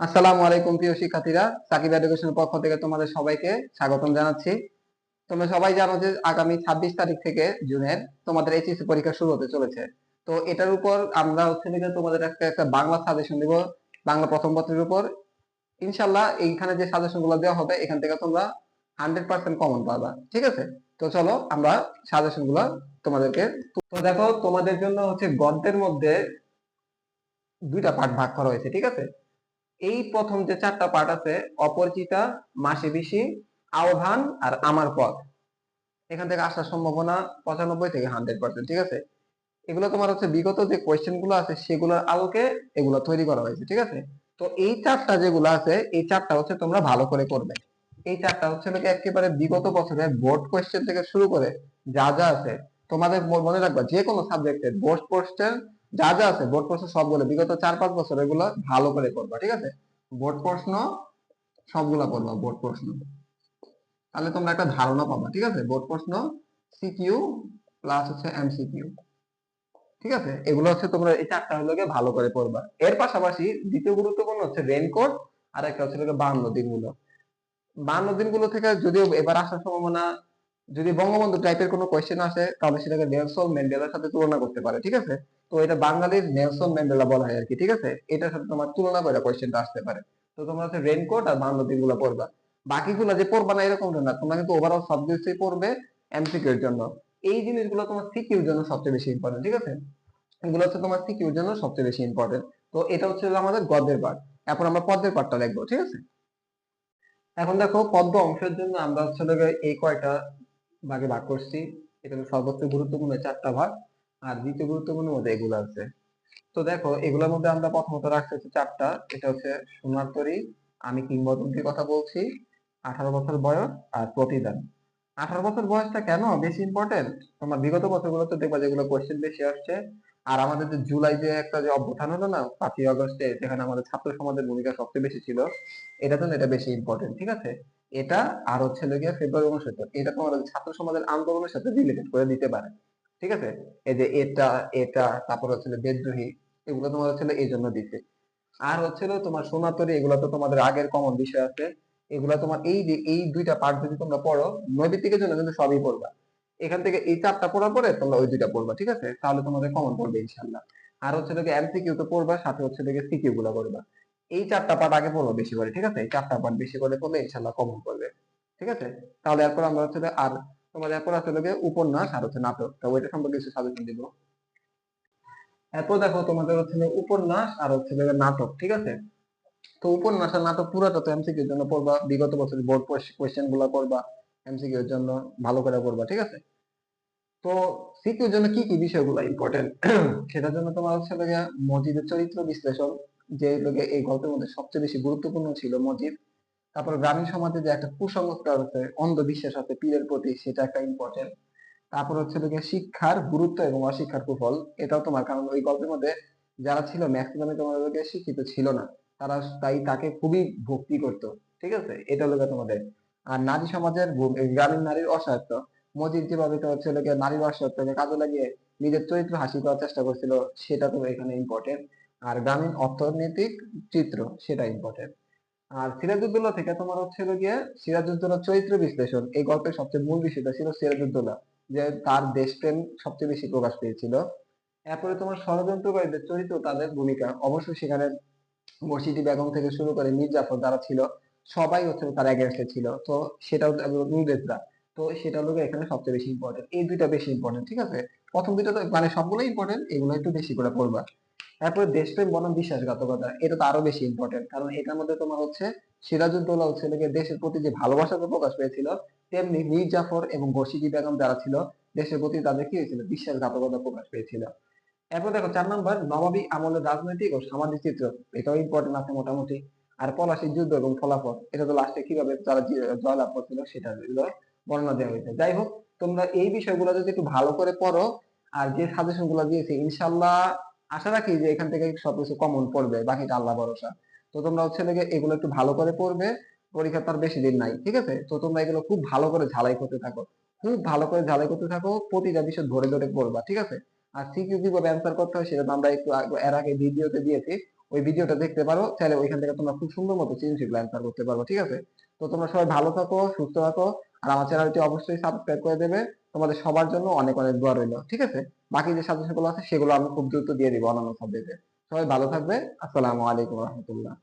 আসসালামু আলাইকুম প্রিয় শিক্ষার্থীরা। সাকিব এডুকেশনের পক্ষ থেকে তোমাদের সবাইকে স্বাগতম জানাচ্ছি। তোমরা সবাই জানো যে আগামী ছাব্বিশ তারিখ থেকে জুনের তোমাদের এইচএসসি পরীক্ষা শুরু হতে চলেছে। তো এটার উপর আমরা হচ্ছে যে তোমাদের একটা একটা বাংলা সাজেশন দিব, বাংলা প্রথম পত্রের উপর। ইনশাল্লাহ এইখানে যে সাজেশনগুলো দেওয়া হবে, এখান থেকে তোমরা হান্ড্রেড পার্সেন্ট কমন পাবা। ঠিক আছে? তো চলো আমরা সাজেশনগুলো তোমাদেরকে তো দেখো, তোমাদের জন্য হচ্ছে গদ্যের মধ্যে দুইটা পার্ট ভাগ করা হয়েছে, ঠিক আছে? এই প্রথম যে চারটা পার্ট আছে, অপরিচিতা, মাসে বেশি, আহ্বান আর আমার পথ। এখান থেকে আসার সম্ভাবনা পঁচানব্বই থেকে হান্ড্রেড পার্সেন্ট ঠিক আছে? এগুলো তোমার হচ্ছে বিগত যে কোয়েশ্চেনগুলো আছে, সেগুলোর আলোকে এগুলো তৈরি করা হয়েছে, ঠিক আছে? তো এই চারটা যেগুলো আছে, এই চারটা হচ্ছে তোমরা ভালো করে করবে। এই চারটা হচ্ছে নাকি একেবারে বিগত বছরের বোর্ড কোয়েশ্চেন থেকে শুরু করে যা যা আছে, তোমাদের মনে রাখবা যে কোনো সাবজেক্টের বোর্ড কোয়েশ্চেন যা যা আছে বোর্ড প্রশ্ন সবগুলো, বিগত চার পাঁচ বছর এগুলো ভালো করে করবা ঠিক আছে? বোর্ড প্রশ্ন সবগুলা করবা বোর্ড প্রশ্ন। তাহলে তোমরা একটা ধারণা পাবা, ঠিক আছে? বোর্ড প্রশ্ন সিকিউ প্লাস হচ্ছে এমসিকিউ ঠিক আছে? এগুলো হচ্ছে তোমরা এই চারটা হলো ভালো করে পড়বা। এর পাশাপাশি দ্বিতীয় গুরুত্বপূর্ণ হচ্ছে রেনকোট আর একটা হচ্ছে বান্ন দিনগুলো। বান্ন দিনগুলো থেকে যদিও এবার আসার সম্ভাবনা, যদি বঙ্গবন্ধু টাইপের কোনো কোয়েশ্চেন আসে, তাহলে সেটাকে নেলসন ম্যান্ডেলার সাথে তুলনা করতে পারে, ঠিক আছে? তো এটা বাঙালির নেলসন ম্যান্ডেলা বলা হয় আর কি, ঠিক আছে? এটার সাথে তোমার তুলনা করে কোয়েশ্চেনটা আসতে পারে। তো তোমরা হচ্ছে রেনকোট আর বাংলা দিনগুলো পড়বা। বাকিগুলো যে পড়বা না এরকম না তোমরা কিন্তু ওভারঅল সব পড়বে এমসিকিউ এর জন্য। এই জিনিসগুলো তোমার সিকিউর জন্য সবচেয়ে বেশি ইম্পর্টেন্ট ঠিক আছে? এগুলো হচ্ছে তোমার সিকিউর জন্য সবচেয়ে বেশি ইম্পর্টেন্ট তো এটা হচ্ছে আমাদের গদ্যের পাঠ। এখন আমরা পদ্মের পাঠটা দেখব, ঠিক আছে? এখন দেখো পদ্ম অংশের জন্য আমরা হচ্ছে এই কয়টা ভাগে ভাগ করছি? এটা সর্বোচ্চ গুরুত্বপূর্ণ চারটা ভাগ। আর দ্বিতীয় গুরুত্বপূর্ণ মধ্যে এগুলো আছে। তো দেখো, এগুলোর মধ্যে আমরা প্রথমত রাখছি হচ্ছে চারটা। এটা হচ্ছে সোনার তরী, আমি কিংবদন্তির কথা বলছি, আঠারো বছর বয়স আর প্রতিদান। আঠারো বছর বয়সটা কেন বেশি ইম্পর্টেন্ট তোমার বিগত বছরগুলোতে দেখবা যেগুলো কোয়েশ্চেন বেশি আসছে। আর আমাদের যে জুলাই যে একটা যে অভ্যুত্থান হলো না, পাঁচই আগস্টে, যেখানে আমাদের ছাত্র সমাজের ভূমিকা সবচেয়ে বেশি ছিল, এটার জন্য এটা বেশি ইম্পর্টেন্ট ঠিক আছে? এটা আর হচ্ছে লেগে ফেব্রুয়ারি উনসত্তর, এটা তোমার ছাত্র সমাজের আন্দোলনের সাথে রিলেটেড করে দিতে পারে। ঠিক আছে? এই যে এটা এটা, তারপর হচ্ছে বিদ্রোহী এগুলো তোমার হচ্ছে এই জন্য দিছে। আর হচ্ছিল তোমার সোনাতরি, এগুলো তো তোমাদের আগের কমন বিষয় আছে। এগুলো তোমার এই যে, এই দুইটা পার্ট যদি তোমরা পড়ো, নৈবিত্তিকের জন্য কিন্তু সবই পড়বা। এখান থেকে এই চারটা পড়ার পরে তোমরা ওই দুইটা পড়বা, ঠিক আছে? তাহলে তোমাদের কমন পড়বে ইনশাল্লাহ আর হচ্ছে দেখে এমসিকিউ তো পড়বা, সাথে হচ্ছে দেখে সিকিউ গুলো করবা এই চারটা পার্ট আগে পড়ব বেশি করে, ঠিক আছে? এই চারটা পার্ট বেশি করে পড়লে ইনশাল্লাহ কমন পড়বে, ঠিক আছে? তাহলে এরপর আমরা হচ্ছে আর তোমাদের এরপর আছে দেখে উপন্যাস আর হচ্ছে নাটক। তো ওইটা সম্পর্কে কিছু সাজেশন দিব। এরপর দেখো তোমাদের হচ্ছে উপন্যাস আর হচ্ছে নাটক, ঠিক আছে? তো উপন্যাস আর নাটক পুরোটা তো এমসিকিউ এর জন্য পড়বা, বিগত বছর বোর্ড কোয়েশ্চেনগুলো পড়বা এমসিকিউ এর জন্য ভালো করে পড়বা, ঠিক আছে? তো সিকিউর জন্য কি কি বিষয়গুলো ইম্পর্টেন্ট সেটার জন্য তোমার হচ্ছে মজিদের চরিত্র বিশ্লেষণ, যে এই গল্পের মধ্যে সবচেয়ে বেশি গুরুত্বপূর্ণ ছিল মজিদ। তারপর গ্রামীণ সমাজে যে একটা কুসংস্কার আছে, অন্ধবিশ্বাস আছে, পীরের প্রতি, সেটা একটা ইম্পর্টেন্ট তারপর হচ্ছে লোকে শিক্ষার গুরুত্ব এবং অশিক্ষার কুফল, এটাও তোমার কারণ। ওই গল্পের মধ্যে যারা ছিল ম্যাক্সিমামে তোমাদেরকে শিক্ষিত ছিল না। তারা তাই তাকে খুবই ভক্তি করত, ঠিক আছে? এটা হলো তোমাদের। আর নারী সমাজের গ্রামীণ নারীর অসহায়ত্ব মজিদ যেভাবে তো হচ্ছে লোকে নারীর অসহায়ত্বকে কাজে লাগিয়ে নিজের চরিত্র হাসি করার চেষ্টা করছিল, সেটা তো এখানে ইম্পর্টেন্ট আর গ্রামীণ অর্থনৈতিক চিত্র, সেটা ইম্পর্টেন্ট আর সিরাজউদ্দৌলা থেকে তোমার হচ্ছে গিয়ে সিরাজউদ্দৌলার চরিত্র বিশ্লেষণ, এই গল্পের সবচেয়ে মূল বিষয়টা ছিল সিরাজউদ্দৌলা, যে তার দেশপ্রেম সবচেয়ে বেশি প্রকাশ পেয়েছিল। এরপরে তোমার ষড়যন্ত্রকারীদের চরিত্র তাদের ভূমিকা, অবশ্যই সেখানে মসজিদি বেগম থেকে শুরু করে মীর জাফর যারা ছিল, সবাই হচ্ছে তার এগেনস্টে ছিল। তো সেটাও ইংরেজরা তো সেটা হলো এখানে সবচেয়ে বেশি ইম্পর্টেন্ট এই দুইটা বেশি ইম্পর্টেন্ট ঠিক আছে? প্রথম দুইটা তো মানে সবগুলো ইম্পর্টেন্ট এগুলো একটু বেশি করে পড়বা। তারপরে দেশপ্রেম বনাম বিশ্বাসঘাতকতা, এটা তো আরও বেশি ইম্পর্টেন্ট কারণ এটার মধ্যে তোমার হচ্ছে সিরাজউদ্দৌলা হচ্ছে দেশের প্রতি যে ভালোবাসাটা প্রকাশ পেয়েছিল, তেমনি মীর জাফর এবং বর্ষিকি বেগম যারা ছিল, দেশের প্রতি তাদের কি হয়েছিল? বিশ্বাসঘাতকতা প্রকাশ পেয়েছিল। এরপর দেখো, চার নম্বর, নবাবী আমলের রাজনৈতিক ও সামাজিক চিত্র, এটাও ইম্পর্টেন্ট আছে মোটামুটি। আর পলাশির যুদ্ধ এবং ফলাফল, এটা তো লাস্টে কীভাবে তারা জয়লাভ করছিল সেটা বর্ণনা দেওয়া হয়েছে। যাই হোক, তোমরা এই বিষয়গুলো যদি একটু ভালো করে পড়ো, আর যে সাজেশনগুলো দিয়েছে, ইনশাল্লাহ আশা রাখি যে এখান থেকে সবকিছু কমন পড়বে, বাকিটা আল্লাহ ভরসা। তো তোমরা হচ্ছে এগুলো একটু ভালো করে পড়বে, পরীক্ষা তার বেশি দিন নাই, ঠিক আছে? তো তোমরা এগুলো খুব ভালো করে ঝালাই করতে থাকো। খুব ভালো করে ঝালাই করতে থাকো, প্রতিটা বিষয় ধরে ধরে পড়বা, ঠিক আছে? আর সিকিউ কীভাবে অ্যান্সার করতে হয় সেটা আমরা একটু এর আগে ভিডিওতে দিয়েছি, ওই ভিডিওটা দেখতে পারো, চাইলে ওইখান থেকে তোমরা খুব সুন্দর মতো সৃজনশীল অ্যান্সার করতে পারব, ঠিক আছে? তো তোমরা সবাই ভালো থাকো, সুস্থ থাকো, আর আমার চ্যানেলটি অবশ্যই সাবস্ক্রাইব করে দেবে। তোমাদের সবার জন্য অনেক অনেক দোয়া রইল, ঠিক আছে? বাকি যে সাজেশনগুলো আছে সেগুলো আমি খুব দ্রুত দিয়ে দিব অন্যান্য সাবজেক্টে সবাই ভালো থাকবে। আসসালামু আলাইকুম রহমতুল্লাহ।